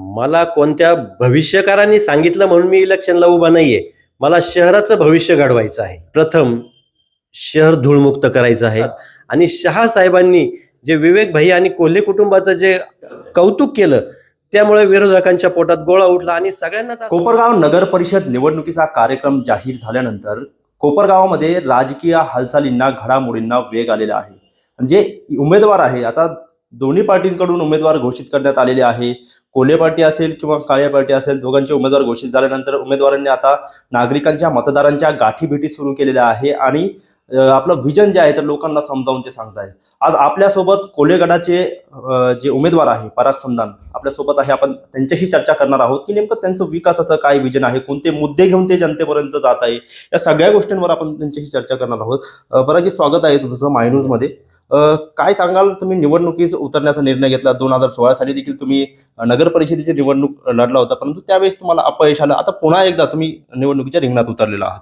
मला कोणत्या भविष्यकारांनी सांगितलं म्हणून मी इलेक्शनला उभा नाहीये. मला शहराचं भविष्य घडवायचं आहे. प्रथम शहर धूळमुक्त करायचं आहे. आणि शहा साहेबांनी जे विवेक भाई आणि कोल्हे कुटुंबाचं जे कौतुक केलं त्यामुळे विरोधकांच्या पोटात गोळा उठला आणि सगळ्यांनाच कोपरगाव नगर परिषद निवडणुकीचा कार्यक्रम जाहीर झाल्यानंतर कोपरगावामध्ये राजकीय हालचालींना घडामोडींना वेग आलेला आहे. जे उमेदवार आहे. आता दोन्ही पार्टींकडून उमेदवार घोषित करण्यात आलेले आहे. कोल्हे पार्टी असेल किंवा काळ्या पार्टी असेल दोघांचे उमेदवार घोषित झाल्यानंतर उमेदवारांनी आता नागरिकांच्या मतदारांच्या गाठीभेटी सुरू केलेल्या आहे आणि आपलं व्हिजन जे आहे तर लोकांना समजावून ते सांगत आहे आज आपल्यासोबत कोल्हे जे उमेदवार आहे पराग समदान आपल्यासोबत आहे. आपण त्यांच्याशी चर्चा करणार आहोत की नेमकं त्यांचं विकासाचं काय विजन आहे कोणते मुद्दे घेऊन ते जनतेपर्यंत जात आहे या सगळ्या गोष्टींवर आपण त्यांच्याशी चर्चा करणार आहोत. अ, परागजी स्वागत आहे तुमचं मायन्यूजमध्ये. काय सांगाल तुम्ही निवडणुकीस उतरण्याचा निर्णय घेतला? दोन हजार सोळा साली देखील तुम्ही नगर परिषदेची निवडणूक लढला होता परंतु त्यावेळेस तुम्हाला अपयश आलं. आता पुन्हा एकदा तुम्ही निवडणुकीच्या रिंगणात उतरलेला आहात.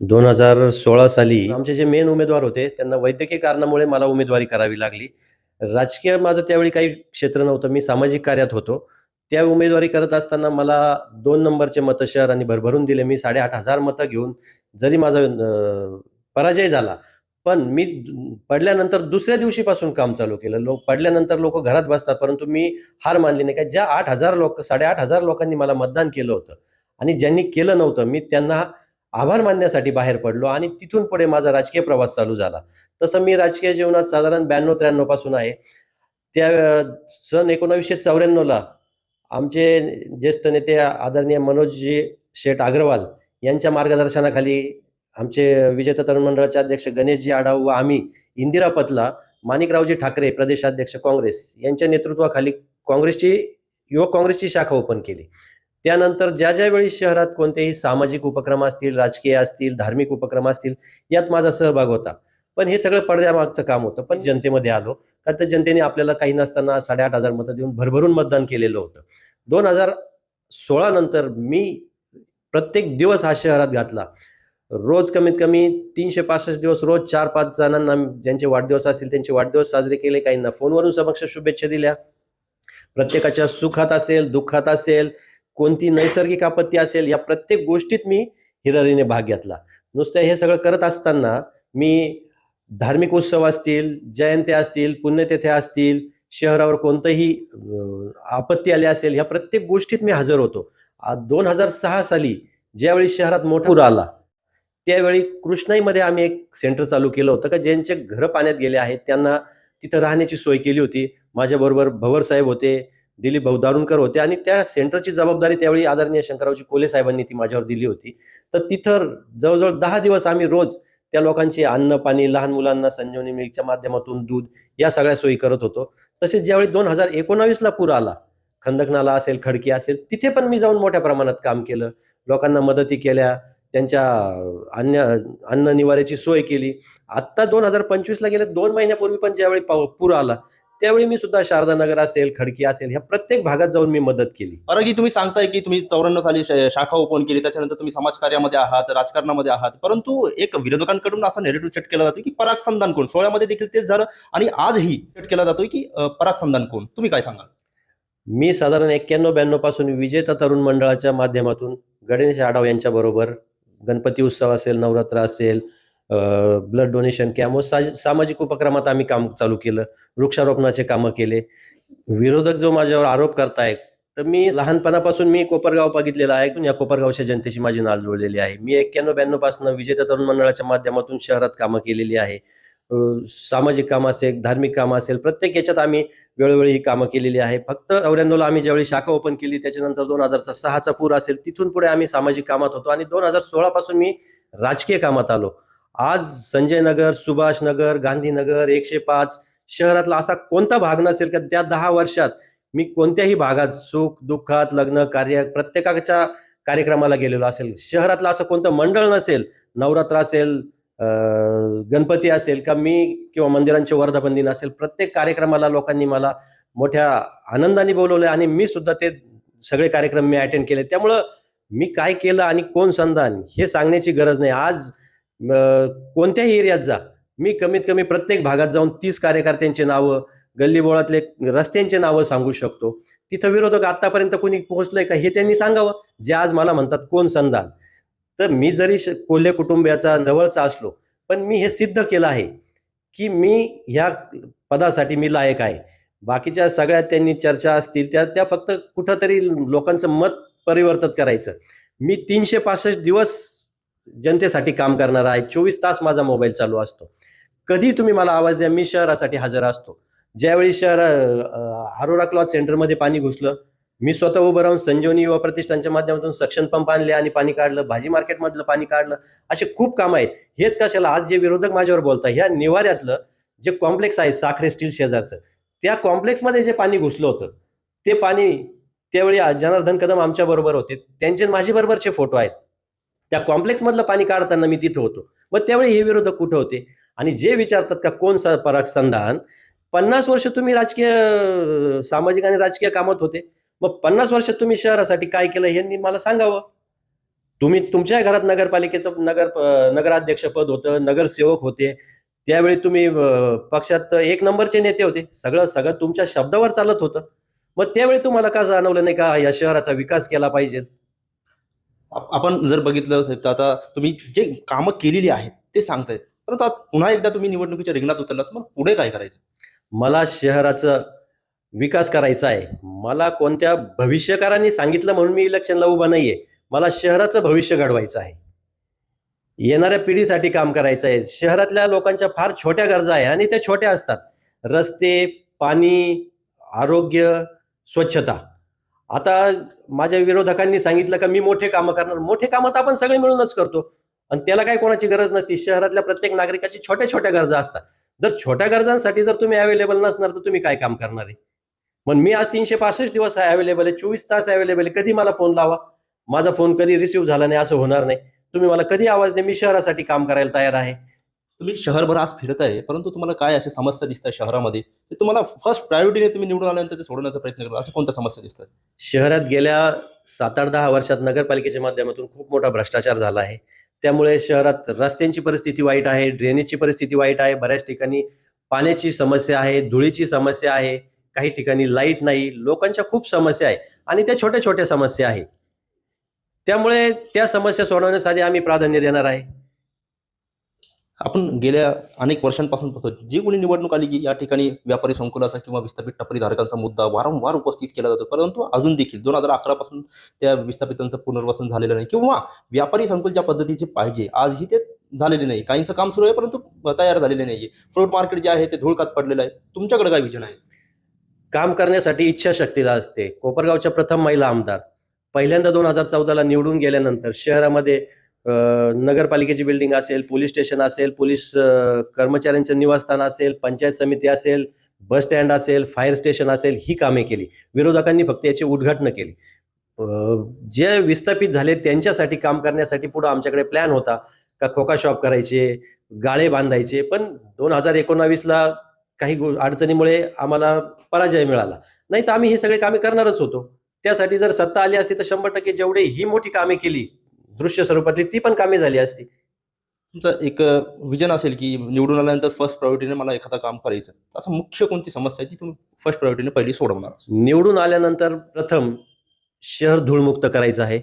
दोन हजार सोळा साली आमचे जे मेन उमेदवार होते त्यांना वैद्यकीय कारणामुळे मला उमेदवारी करावी लागली. राजकीय माझं त्यावेळी काही क्षेत्र नव्हतं मी सामाजिक कार्यात होतो. त्या उमेदवारी करत असताना मला दोन नंबरचे मतं शहर आणि भरभरून दिले. मी साडेआठ हजार मतं घेऊन जरी माझा पराजय झाला पण मी पडल्यानंतर दुसऱ्या दिवशीपासून काम चालू केलं. लोक पडल्यानंतर लोक घरात बसतात परंतु मी हार मानली नाही. का ज्या आठ हजार लोक साडेआठ हजार लोकांनी मला मतदान केलं होतं आणि ज्यांनी केलं नव्हतं मी त्यांना आभार मानण्यासाठी बाहेर पडलो आणि तिथून पुढे माझा राजकीय प्रवास चालू झाला. तसं मी राजकीय जीवनात साधारण ब्याण्णव त्र्याण्णवपासून आहे. त्या सन एकोणावीसशे चौऱ्याण्णवला आमचे ज्येष्ठ नेते आदरणीय मनोजजी शेठ अग्रवाल यांच्या मार्गदर्शनाखाली आमचे विजेता तरुण मंडळाचे अध्यक्ष गणेशजी आढाव व आम्ही इंदिरा पतला माणिकरावजी ठाकरे प्रदेशाध्यक्ष काँग्रेस यांच्या नेतृत्वाखाली काँग्रेसची युवक काँग्रेसची शाखा ओपन केली. त्यानंतर ज्या ज्या वेळी शहरात कोणतेही सामाजिक उपक्रम असतील राजकीय असतील धार्मिक उपक्रम असतील यात माझा सहभाग होता. पण हे सगळं पडद्यामागचं काम होतं. पण जनतेमध्ये आलो. का तर जनतेने आपल्याला काही नसताना साडेआठ हजार मतं देऊन भरभरून मतदान केलेलं होतं. दोन हजार सोळा नंतर मी प्रत्येक दिवस हा शहरात घातला. रोज कमीत कमी तीनशे पासष्ट दिवस रोज चार पाच जणांना ज्यांचे वाढदिवस असतील त्यांचे वाढदिवस साजरे केले काहींना फोनवरून समक्ष शुभेच्छा दिल्या. प्रत्येकाच्या सुखात असेल दुःखात असेल कोणती नैसर्गिक आपत्ती असेल या प्रत्येक गोष्टीत मी हिरारीने भाग घेतला. नुसतं हे सगळं करत असताना मी धार्मिक उत्सव असतील जयंत्या असतील पुण्यतिथ्या असतील शहरावर कोणतंही आपत्ती आली असेल ह्या प्रत्येक गोष्टीत मी हजर होतो. दोन हजार सहा साली ज्यावेळी शहरात मोठा पूर आला त्यावेळी कृष्णाईमध्ये आम्ही एक सेंटर चालू केलं होतं का ज्यांचे घरं पाण्यात गेले आहेत त्यांना तिथं राहण्याची सोय केली होती. माझ्याबरोबर भवर साहेब होते दिलीप भाऊ दारुणकर होते आणि त्या सेंटरची जबाबदारी त्यावेळी आदरणीय शंकररावजी कोले साहेबांनी ती माझ्यावर दिली होती. तर तिथं जवळजवळ दहा दिवस आम्ही रोज त्या लोकांची अन्न पाणी लहान मुलांना संजीवनी मिल्कच्या माध्यमातून दूध या सगळ्या सोयी करत होतो. तसेच ज्यावेळी दोन हजार एकोणावीसला पूर आला खंदकनाला असेल खडकी असेल तिथे पण मी जाऊन मोठ्या प्रमाणात काम केलं. लोकांना मदती केल्या त्यांच्या अन्न अन्न निवाऱ्याची सोय केली. आत्ता दोन हजार पंचवीसला गेले दोन महिन्यापूर्वी पण ज्यावेळी पाऊ पूर आला त्यावेळी मी सुद्धा शारदानगर असेल खडकी असेल ह्या प्रत्येक भागात जाऊन मी मदत केली. परागजी तुम्ही सांगताय की तुम्ही चौऱ्याण्णव साली शाखा ओपन केली त्याच्यानंतर तुम्ही समाजकार्यामध्ये आहात राजकारणामध्ये आहात परंतु एक विरोधकांकडून असा नेरेटिव्ह सेट केला जातो की पराग समदान कोण? सोळ्यामध्ये देखील तेच झालं आणि आजही सेट केला जातोय की पराग समदान कोण? तुम्ही काय सांगाल? मी साधारण एक्क्याण्णव ब्याण्णवपासून विजेता तरुण मंडळाच्या माध्यमातून गणेश आढाव यांच्या बरोबर गणपती उत्सव असेल नवरात्र असेल ब्लड डोनेशन कॅम्प सा- सामाजिक उपक्रमात आम्ही काम चालू केलं वृक्षारोपणाचे कामं केले. विरोधक जो माझ्यावर आरोप करतायत तर मी लहानपणापासून मी कोपरगाव बघितलेला आहे. या कोपरगावच्या जनतेची माझी नाल जुळलेली आहे. मी एक्क्याण्णव ब्याण्णवपासून विजेता तरुण मंडळाच्या माध्यमातून शहरात कामं केलेली आहे. सामाजिक कामं असेल धार्मिक कामं असेल प्रत्येक याच्यात आम्ही वेळोवेळी ही कामं केलेली आहे. फक्त चौऱ्याण्णवला आम्ही ज्यावेळी शाखा ओपन केली त्याच्यानंतर दोन हजारचा सहाचा पूर असेल तिथून पुढे आम्ही सामाजिक कामात होतो. आणि दोन हजार सोळा पासून मी राजकीय कामात आलो. आज संजय नगर सुभाष नगर गांधीनगर एकशे पाच शहरातला असा कोणता भाग नसेल का त्या दहा वर्षात मी कोणत्याही भागात सुख दुःखात लग्न कार्य प्रत्येकाच्या कार्यक्रमाला गेलेलो असेल. शहरातलं असं कोणतं मंडळ नसेल नवरात्र असेल गणपती असेल का मी किंवा मंदिरांचे वर्धापन दिन असेल प्रत्येक कार्यक्रमाला लोकांनी मला मोठ्या आनंदाने बोलवलं आणि मी सुद्धा ते सगळे कार्यक्रम मी अटेंड केले. त्यामुळं मी काय केलं आणि कोण संधान हे सांगण्याची गरज नाही. आज कोणत्याही एरियात जा. मी कमीत कमी प्रत्येक भागात जाऊन तीस कार्यकर्त्यांची नावं गल्लीबोळातले रस्त्यांची नावं सांगू शकतो. तिथं विरोधक आतापर्यंत कोणी पोहोचलंय का हे त्यांनी सांगावं. जे आज मला म्हणतात कोण संधान? तर मी जरी श- कोल्हे कुटुंबियाचा जवळचा असलो पण मी हे सिद्ध केलं आहे की मी ह्या पदासाठी मी लायक आहे. बाकीच्या सगळ्या त्यांनी चर्चा असतील त्या त्या फक्त कुठंतरी लोकांचं मत परिवर्तित करायचं. मी तीनशे पासष्ट दिवस जनतेसाठी काम करणार आहे. चोवीस तास माझा मोबाईल चालू असतो. कधी तुम्ही मला आवाज द्या मी शहरासाठी हजर असतो. ज्यावेळी शहर आरोरा क्लॉथ सेंटरमध्ये पाणी घुसलं मी स्वतः उभं राहून संजीवनी युवा प्रतिष्ठानच्या माध्यमातून सक्षम पंप आणले आणि पाणी काढलं भाजी मार्केटमधलं पाणी काढलं. असे खूप कामं आहेत. हेच कशाला? आज जे विरोधक माझ्यावर बोलतात ह्या निवाऱ्यातलं जे कॉम्प्लेक्स आहे साखरे स्टील शेजारचं त्या कॉम्प्लेक्समध्ये जे पाणी घुसलं होतं ते पाणी त्यावेळी जनार्दन कदम आमच्या बरोबर होते. त्यांचे आणि माझे बरोबरचे फोटो आहेत. त्या कॉम्प्लेक्समधलं पाणी काढताना मी तिथं होतो. मग त्यावेळी हे विरोधक कुठं होते? आणि जे विचारतात का कोण स- पराग संधान? पन्नास वर्ष तुम्ही राजकीय सामाजिक आणि राजकीय कामात होते. मग पन्नास वर्षात तुम्ही शहरासाठी काय केलं हे मला सांगावं. तुम्ही तुमच्या घरात नगरपालिकेचं नगर नगराध्यक्ष पद होतं नगरसेवक होते. त्यावेळी तुम्ही पक्षात एक नंबरचे नेते होते. सगळं सगळं तुमच्या शब्दावर चालत होतं. मग त्यावेळी तुम्हाला का जाणवलं नाही का या शहराचा विकास केला पाहिजे? आप- आपण जर बघितलं असेल तर आता तुम्ही जे कामं केलेली आहेत ते सांगतायत. परंतु पुन्हा एकदा तुम्ही निवडणुकीच्या रिंगणात उतरलात मग पुढे काय करायचं? मला शहराचं विकास करायचा आहे. मला कोणत्या भविष्यकारांनी सांगितलं म्हणून मी इलेक्शनला उभा नाहीये. मला शहराचं भविष्य घडवायचं आहे. येणाऱ्या पिढीसाठी काम करायचं आहे. शहरातल्या लोकांच्या फार छोट्या गरजा आहे आणि त्या छोट्या असतात. रस्ते पाणी आरोग्य स्वच्छता. आता माझ्या विरोधकांनी सांगितलं का मी मोठे कामं करणार. मोठे कामं तर आपण सगळे मिळूनच करतो. आणि त्याला काय कोणाची गरज नसती. शहरातल्या प्रत्येक नागरिकाची छोट्या छोट्या गरजा असतात. जर छोट्या गरजांसाठी जर तुम्ही अवेलेबल नसणार तर तुम्ही काय काम करणार आहे? मग मी आज तीनशे पासष्ट दिवस अवेलेबल आहे चोवीस तास अवेलेबल आहे. कधी मला फोन लावा? माझा फोन कधी रिसिव्ह झाला नाही असं होणार नाही. तुम्ही मला कधी आवाज द्या? मी शहरासाठी काम करायला तयार आहे. तुम्ही शहरभर आज फिरत आहे परंतु तुम्हाला काय अशा समस्या दिसत आहे शहरामध्ये? ते तुम्हाला फर्स्ट प्रायोरिटीने तुम्ही निवडून आल्यानंतर ते सोडवण्याचा प्रयत्न करता. असं कोणत्या समस्या दिसतात? शहरात गेल्या सात आठ दहा वर्षात नगरपालिकेच्या माध्यमातून खूप मोठा भ्रष्टाचार झाला आहे. त्यामुळे शहरात रस्त्यांची परिस्थिती वाईट आहे ड्रेनेजची परिस्थिती वाईट आहे. बऱ्याच ठिकाणी पाण्याची समस्या आहे धुळीची समस्या आहे. काही ठिकाणी लाइट नाही लोकांच्या खूप समस्या आहे आणि त्या छोट्या छोट्या समस्या आहे त्यामुळे त्या समस्या सोडवण्यासाठी आम्ही प्राधान्य देणार आहे. आपण गेल्या अनेक वर्षांपासून पाहतो जी कोणी निवडणूक आली की या ठिकाणी व्यापारी संकुलाचा किंवा विस्थापित टपरी धारकांचा मुद्दा वारंवार उपस्थित केला जातो परंतु अजून देखील दोन हजार अकरा पासून त्या विस्थापितांचं पुनर्वसन झालेलं नाही किंवा व्यापारी संकुल ज्या पद्धतीचे पाहिजे आजही ते झालेले नाही. काहींचं काम सुरू आहे परंतु तयार झालेले नाही फ्रूट मार्केट जे आहे ते धुळकात पडलेलं आहे. तुमच्याकडे काय विजन आहे? काम करण्यासाठी इच्छाशक्ती लागते कोपरगावच्या प्रथम महिला आमदार. पहिल्यांदा दोन हजार चौदाला निवडून गेल्यानंतर शहरामध्ये नगरपालिकेची बिल्डिंग असेल पोलीस स्टेशन असेल पोलीस कर्मचाऱ्यांचं निवासस्थान असेल पंचायत समिती असेल बस स्टँड असेल फायर स्टेशन असेल ही कामे केली. विरोधकांनी फक्त याची उद्घाटनं केली. जे विस्थापित झाले त्यांच्यासाठी काम करण्यासाठी पुढं आमच्याकडे प्लॅन होता. का खोका शॉप करायचे गाळे बांधायचे पण दोन हजार एकोणावीसला काही गो- अडचणीमुळे आम्हाला पराजय मिळाला. नाही तर आम्ही ही सगळी कामे करणारच होतो. त्यासाठी जर सत्ता आली असती तर शंभर टक्के जेवढे ही मोठी कामे केली दृश्य स्वरूपातली ती पण कामे झाली असती. तुमचं एक विजन असेल की निवडून आल्यानंतर फर्स्ट प्रायोरिटीने मला एखादं काम करायचं असं मुख्य कोणती समस्या आहे जी तुम्ही फर्स्ट प्रायोरिटीने पहिली सोडवणार निवडून आल्यानंतर प्रथम शहर धूळमुक्त करायचं आहे.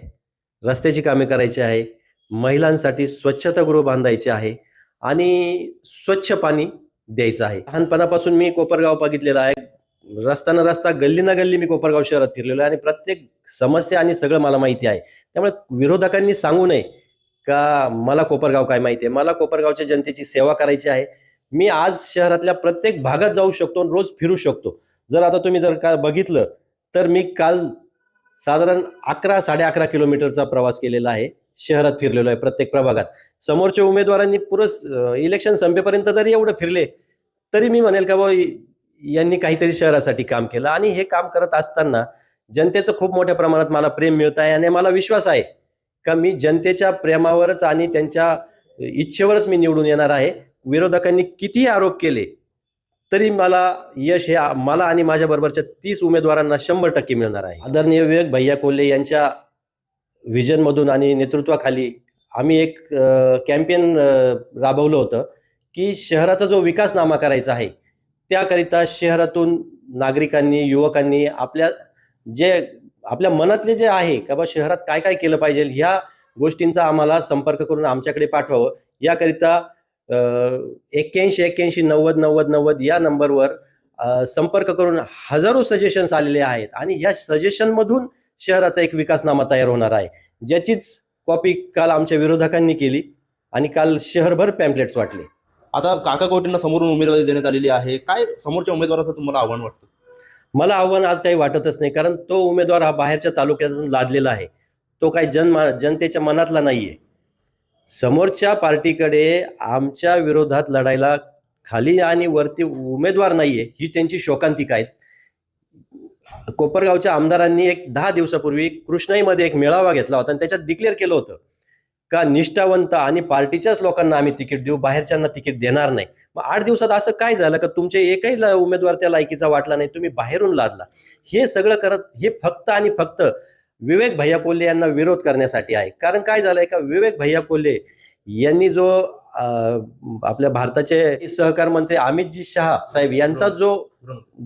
रस्त्याची कामे करायची आहे. महिलांसाठी स्वच्छतागृह बांधायचे आहे. आणि स्वच्छ पाणी द्यायचं आहे. लहानपणापासून मी कोपरगाव बघितलेला आहे. रस्ता न रस्ता गल्ली ना गल्ली मी कोपरगाव शहरात फिरलेलो आहे आणि प्रत्येक समस्या आणि सगळं मला माहिती आहे. त्यामुळे विरोधकांनी सांगू नये का मला कोपरगाव काय माहिती आहे? मला कोपरगावच्या जनतेची सेवा करायची आहे. मी आज शहरातल्या प्रत्येक भागात जाऊ शकतो आणि रोज फिरू शकतो. जर आता तुम्ही जर का बघितलं तर मी काल साधारण अकरा साडे अकरा किलोमीटरचा प्रवास केलेला आहे. शहरात फिरलेलो आहे प्रत्येक प्रभागात. समोरच्या उमेदवारांनी पुरस इलेक्शन संपेपर्यंत जरी एवढं फिरले तरी मी म्हणेल का बा यांनी काहीतरी शहरासाठी काम केलं. आणि हे काम करत असताना जनतेचं खूप मोठ्या प्रमाणात मला प्रेम मिळत आहे आणि मला विश्वास आहे का मी जनतेच्या प्रेमावरच आणि त्यांच्या इच्छेवरच मी निवडून येणार आहे. विरोधकांनी कितीही आरोप केले तरी मला यश हे मला आणि माझ्या बरोबरच्या तीस उमेदवारांना शंभर टक्के मिळणार आहे. आदरणीय विवेक भैया कोल्हे यांच्या व्हिजनमधून आणि नेतृत्वाखाली आम्ही एक कॅम्पेन राबवलं होतं की शहराचा जो विकास नामा करायचा आहे त्याकरिता शहरातून नागरिकांनी युवकांनी आपल्या जे आपल्या मनातले जे आहे का बा शहरात काय काय केलं पाहिजे ह्या गोष्टींचा आम्हाला संपर्क करून आमच्याकडे पाठवावं. याकरिता एक्क्याऐंशी एक्क्याऐंशी नव्वद नव्वद नव्वद या नंबरवर संपर्क करून हजारो सजेशन्स आलेले आहेत. आणि या सजेशनमधून शहराचा एक विकासनामा तयार होणार आहे. ज्याचीच कॉपी काल आमच्या विरोधकांनी केली आणि काल शहरभर पॅम्पलेट्स वाटले. आता काका कोटींना समोरून उमेदवारी देण्यात आलेली आहे. काय समोरच्या उमेदवाराचं तुम्हाला आव्हान वाटतं? मला आव्हान आज काही वाटतच नाही कारण तो उमेदवार हा बाहेरच्या तालुक्यातून लादलेला आहे. तो काही जन जनतेच्या मनातला नाहीये. समोरच्या पार्टीकडे आमच्या विरोधात लढायला खाली आणि वरती उमेदवार नाहीये ही त्यांची शोकांतिका आहेत. कोपरगावच्या आमदारांनी एक दहा दिवसापूर्वी कृष्णाईमध्ये एक मेळावा घेतला होता आणि त्याच्यात डिक्लेअर केलं होतं का निष्ठावंत आणि पार्टीच्याच लोकांना आम्ही तिकीट देऊ बाहेरच्यांना तिकीट देणार नाही. मग आठ दिवसात असं काय झालं का तुमचे एकही ल- उमेदवार त्या लायकीचा वाटला नाही तुम्ही बाहेरून लादला. हे सगळं करत हे फक्त आणि फक्त विवेक भैया कोल्हे यांना विरोध करण्यासाठी आहे. कारण काय झालंय का? विवेक भैया कोल्हे यांनी जो आपल्या भारताचे सहकार मंत्री अमितजी शहा साहेब यांचा जो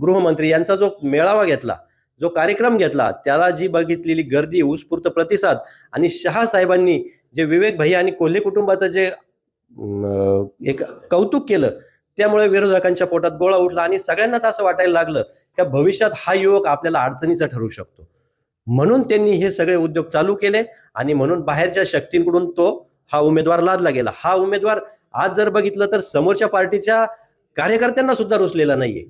गृहमंत्री यांचा जो मेळावा घेतला जो कार्यक्रम घेतला त्याला जी बघितलेली गर्दी उत्स्फूर्त प्रतिसाद आणि शहा साहेबांनी जे विवेक भैया आणि कोल्हे कुटुंबाचं जे एक कौतुक केलं त्यामुळे विरोधकांच्या पोटात गोळा उठला आणि सगळ्यांनाच असं वाटायला लागलं का भविष्यात हा युवक आपल्याला अडचणीचा ठरू शकतो. म्हणून त्यांनी हे सगळे उद्योग चालू केले आणि म्हणून बाहेरच्या शक्तींकडून तो हा उमेदवार लादला गेला. हा उमेदवार आज जर बघितलं तर समोरच्या पार्टीच्या कार्यकर्त्यांना सुद्धा रुचलेला नाहीये.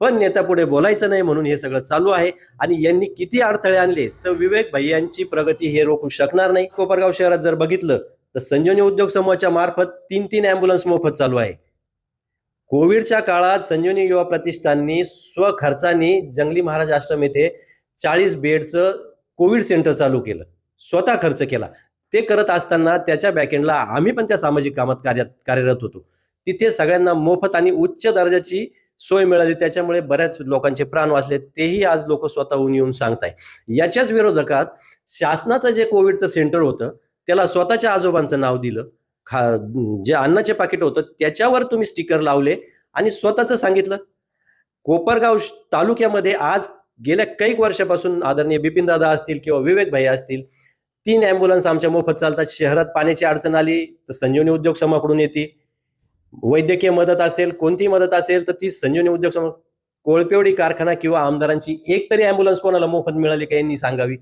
पण नेत्यापुढे बोलायचं नाही म्हणून हे सगळं चालू आहे आणि यांनी किती अडथळे आणले तर विवेक भैयांची प्रगती हे रोखू शकणार नाही. कोपरगाव शहरात जर बघितलं तर संजीवनी उद्योग समूहाच्या मार्फत तीन तीन अँब्युलन्स मोफत चालू आहे. कोविडच्या काळात संजीवनी युवा प्रतिष्ठाननी स्वखर्चाने जंगली महाराज आश्रम येथे चाळीस बेडचं कोविड सेंटर चालू केलं. स्वतः खर्च केला. ते करत असताना त्याच्या बॅकेंडला आम्ही पण त्या सामाजिक कामात कार्यात कार्यरत होतो. तिथे सगळ्यांना मोफत आणि उच्च दर्जाची सोय मिळाली. त्याच्यामुळे बऱ्याच लोकांचे प्राण वाचले. तेही आज लोक स्वतःहून येऊन सांगताय. याच्याच विरोधकात शासनाचं जे कोविडचं सेंटर होतं त्याला स्वतःच्या आजोबांचं नाव दिलं. खा जे अन्नाचे पाकिट होतं त्याच्यावर तुम्ही स्टिकर लावले आणि स्वतःचं सांगितलं. कोपरगाव तालुक्यामध्ये आज गेल्या काही वर्षापासून आदरणीय बिपिन दादा असतील किंवा विवेक भाई असतील तीन अँब्युलन्स आमच्या मोफत चालतात. शहरात पाण्याची अडचण आली तर संजीवनी उद्योग समूहाकडून येते. वैद्यकीय मदत असेल कोणतीही मदत असेल तर ती संजीवनी उद्योग समूह कोळपेवडी कारखाना किंवा आमदारांची एक तरी अँब्युलन्स कोणाला मोफत मिळाली का यांनी सांगावी.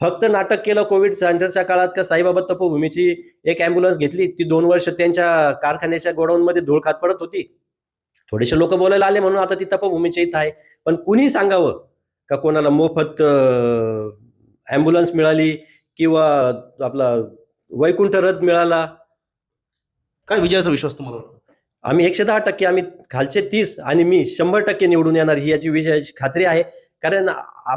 फक्त नाटक केलं कोविड सेंटरच्या काळात का साईबाबा तपोभूमीची एक अँब्युलन्स घेतली ती दोन वर्ष त्यांच्या कारखान्याच्या गोडाऊनमध्ये धूळ खात पडत होती. थोडेसे लोक बोलायला आले म्हणून आता ती तपोभूमीच्या इथं आहे. पण कुणी सांगावं का कोणाला मोफत ॲम्ब्युलन्स मिळाली किंवा आपला वैकुंठ रथ मिळाला. काय विजयाचा विश्वास तुम्हाला वाटतो? आम्ही एकशे दहा टक्के आम्ही खालचे तीस आणि मी शंभर टक्के निवडून येणार ही याची विजयाची खात्री आहे. कारण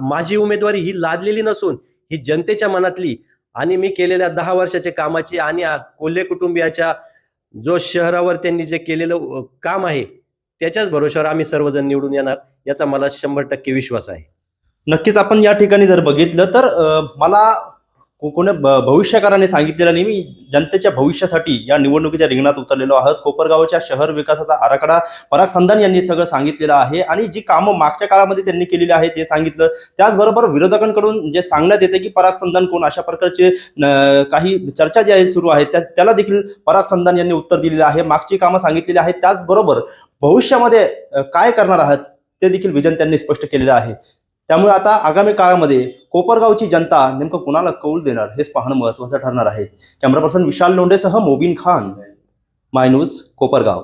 माझी उमेदवारी ही लादलेली नसून ही जनतेच्या मनातली आणि मी केलेल्या दहा वर्षाच्या कामाची आणि कोल्हे कुटुंबियाच्या जो शहरावर त्यांनी जे केलेलं काम आहे त्याच्याच भरोश्यावर आम्ही सर्वजण निवडून येणार याचा मला शंभर टक्के विश्वास आहे. नक्कीच आपण या ठिकाणी जर बघितलं तर मला कोण भविष्यकाराने सांगितलेलं नाही. मी जनतेच्या भविष्यासाठी या निवडणुकीच्या रिंगणात उतरलेलो आहोत. कोपरगावच्या शहर विकासाचा आराखडा पराग संधान यांनी सगळं सांगितलेलं आहे आणि जी कामं मागच्या काळामध्ये त्यांनी केलेली आहे ते सांगितलं. त्याचबरोबर विरोधकांकडून जे सांगण्यात येते की पराग संधान कोण अशा प्रकारचे न, काही चर्चा जी आहे सुरू आहे त्या त्याला देखील पराग संधान यांनी उत्तर दिलेलं आहे. मागची कामं सांगितलेली आहेत. त्याचबरोबर भविष्यामध्ये काय करणार आहात ते देखील विजन त्यांनी स्पष्ट केलेलं आहे. त्यामुळे आता आगामी काळामध्ये कोपरगावची जनता नेमकं कुणाला कौल देणार? हेच पाहणं महत्वाचं ठरणार आहे. कॅमेरा पर्सन विशाल लोंढेसह मोबिन खान माय न्यूज कोपरगाव.